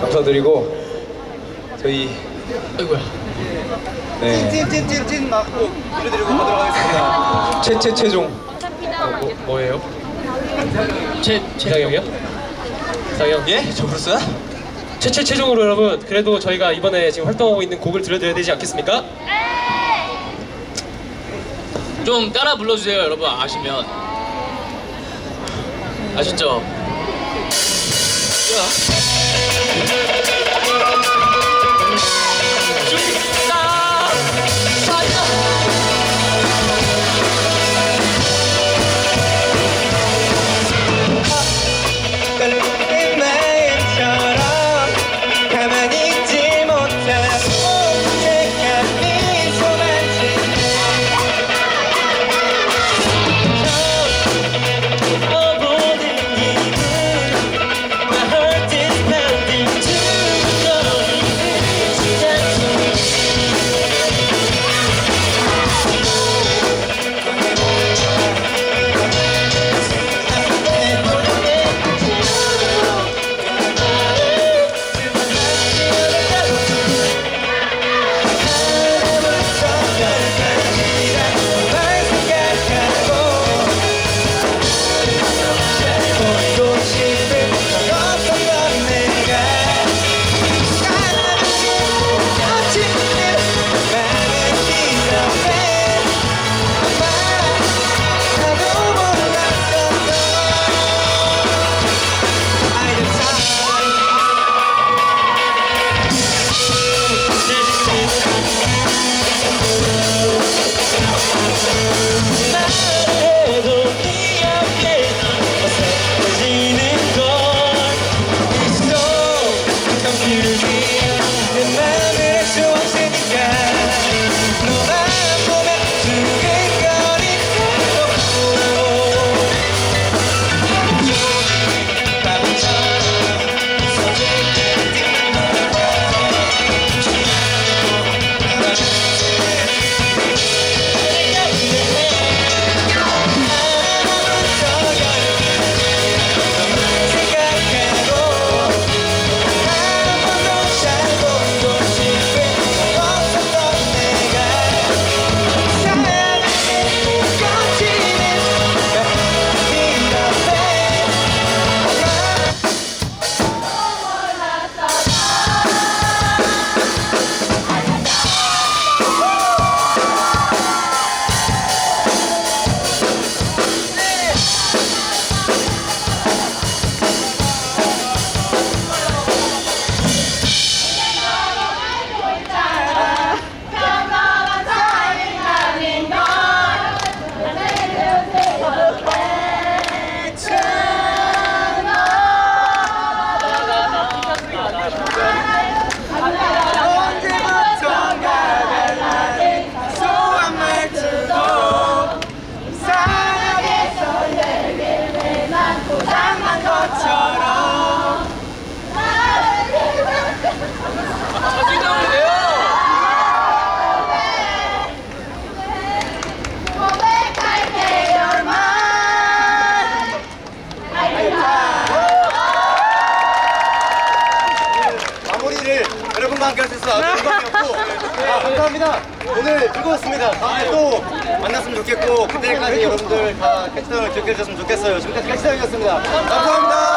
감사드리고 저희 아이고야. 네 찐찐찐찐 맞고 보내드리고 가도록 하겠습니다. 최최 최종 뭐, 뭐예요? 최 최상형이요? 상형. 예? 저 그랬어요? 최최 최종으로 여러분 그래도 저희가 이번에 지금 활동하고 있는 곡을 들려드려야 되지 않겠습니까? 좀 따라 불러주세요 여러분 아시면 아셨죠? 내 감 감사합니다. 오늘 즐거웠습니다. 다음에 또 만났으면 좋겠고 그때까지 여러분들 다 캐치타운을 기억해 주셨으면 좋겠어요. 지금까지 캐치타운이었습니다. 감사합니다